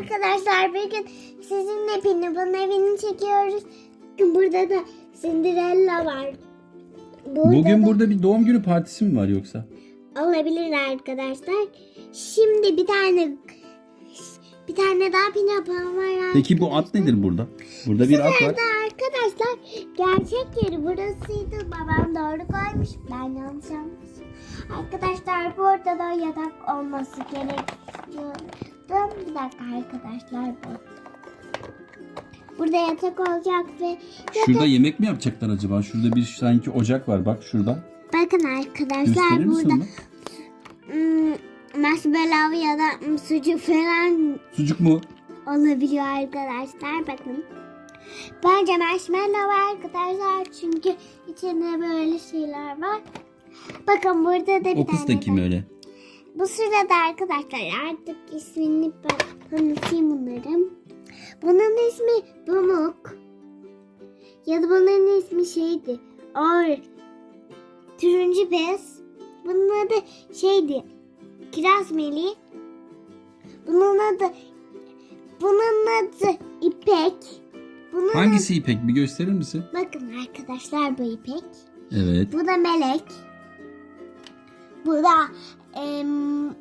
arkadaşlar bugün sizinle Pinap'ın evini çekiyoruz. Burada da Cinderella var. Burada Bugün da burada bir doğum günü partisi mi var yoksa? olabilir arkadaşlar. Şimdi bir tane bir tane daha Pinap'ın var. Peki bu at nedir burada? Burada bir at var. Arkadaşlar gerçek yeri burasıydı. Babam doğru koymuş. Ben yanlış yapmışım. Arkadaşlar burada da yatak olması gerekiyor. Bir dakika arkadaşlar bu. Burada yatak olacak ve Şurada yemek mi yapacaklar acaba? Şurada bir sanki ocak var bak şurada. bakın arkadaşlar Gösterir misin burada onu? hmm, marshmallow ya da sucuk falan Sucuk mu? olabiliyor arkadaşlar. Bakın. Bence marshmallow arkadaşlar çünkü içinde böyle şeyler var. Bakın burada da bir O kız da tane kim öyle? Bu sırada arkadaşlar artık ismini tanıtayım bunların. Bunun ismi Pamuk. Ya da bunun ismi şeydi. Or. Turuncu pes. Bunun adı şeydi. Kiraz Meli. Bunun adı bunun adı İpek. Bunun Hangisi İpek bir gösterir misin? Adı, bakın arkadaşlar bu İpek. Evet. Bu da melek. Bu da em,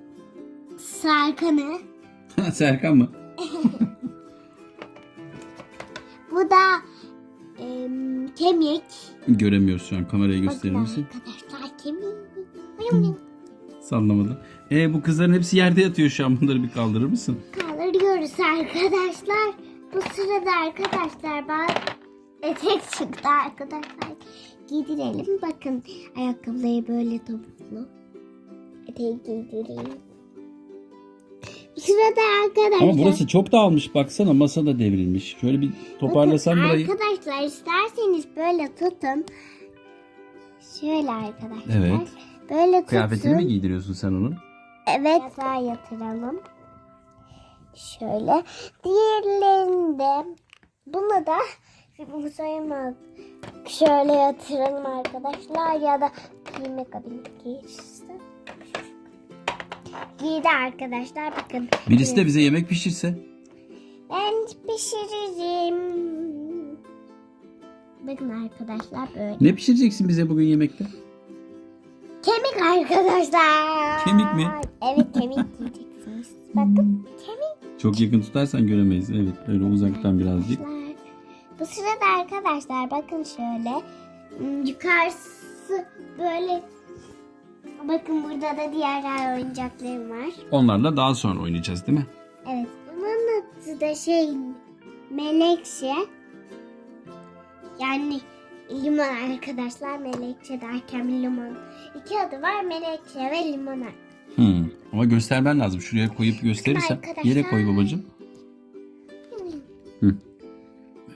Serkan'ı. Serkan mı? Bu da em, kemik. Göremiyoruz şu an kamerayı gösterir Bakın misin? arkadaşlar kemik. Sallamadı. E bu kızların hepsi yerde yatıyor şu an bunları bir kaldırır mısın? Kaldırıyoruz arkadaşlar. Bu sırada arkadaşlar bak etek çıktı arkadaşlar. Giydirelim. Bakın ayakkabıları böyle topuklu. Eteği giydireyim. Arkadaşlar. Ama burası çok dağılmış baksana masa da devrilmiş. Şöyle bir toparlasan Bakın burayı. Arkadaşlar isterseniz böyle tutun. Şöyle arkadaşlar. Evet. Böyle tutun. Kıyafetini mi giydiriyorsun sen onun? Evet. Yatağa yatıralım. Şöyle. Diğerlerinde bunu da bu sayılmaz. Şöyle yatıralım arkadaşlar ya da giyme kabini giysin. Giydi arkadaşlar bakın. Birisi de bize yemek pişirse. Ben pişiririm. Bakın arkadaşlar böyle. Ne pişireceksin bize bugün yemekte? Kemik arkadaşlar. Kemik mi? Evet kemik yiyeceksiniz. Bakın kemik. Çok yakın tutarsan göremeyiz. Evet öyle uzaktan birazcık. Bu sırada arkadaşlar bakın şöyle. Hmm, Yukarısı böyle. Bakın burada da diğer oyuncaklarım var. Onlarla daha sonra oynayacağız değil mi? Evet. Bunun adı da şey melekşe. Yani limon arkadaşlar. Melekşe derken limon. İki adı var melekşe ve limon. Hmm. Ama göstermen lazım. Şuraya koyup gösterirsen. Arkadaşlar. Yere koy babacığım. Hı.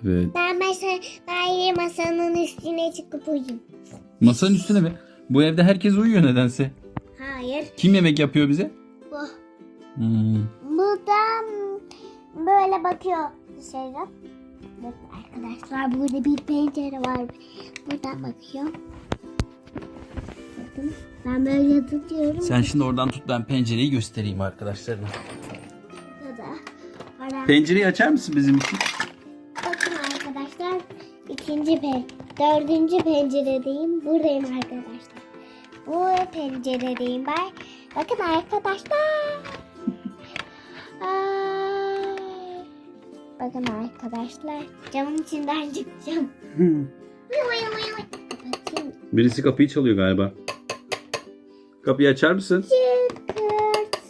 Evet. Ben mesela daire masanın üstüne çıkıp uyuyayım. Masanın üstüne mi? Bu evde herkes uyuyor nedense. Hayır. Kim yemek yapıyor bize? Bu. Hmm. Bu da böyle bakıyor dışarı. Bakın arkadaşlar burada bir pencere var. Buradan bakıyor. Bakın ben böyle tutuyorum. Sen şimdi oradan tut ben pencereyi göstereyim arkadaşlarına. Pencereyi açar mısın bizim için? Bakın arkadaşlar ikinci pe dördüncü penceredeyim. Buradayım arkadaşlar. Bu penceredeyim ben. Bakın arkadaşlar. Ay. Bakın arkadaşlar. Camın içinden çıkacağım. Birisi kapıyı çalıyor galiba. Kapıyı açar mısın? Çıkırt.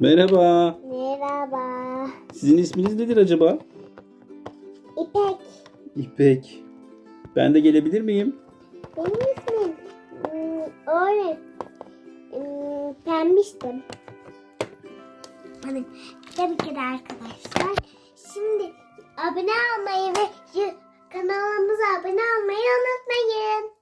Merhaba. Merhaba. Sizin isminiz nedir acaba? İpek. İpek. Ben de gelebilir miyim? Benim ismim hmm, öyle hmm, pembiştim. Hani tabii ki de arkadaşlar. Şimdi abone olmayı ve kanalımıza abone olmayı unutmayın.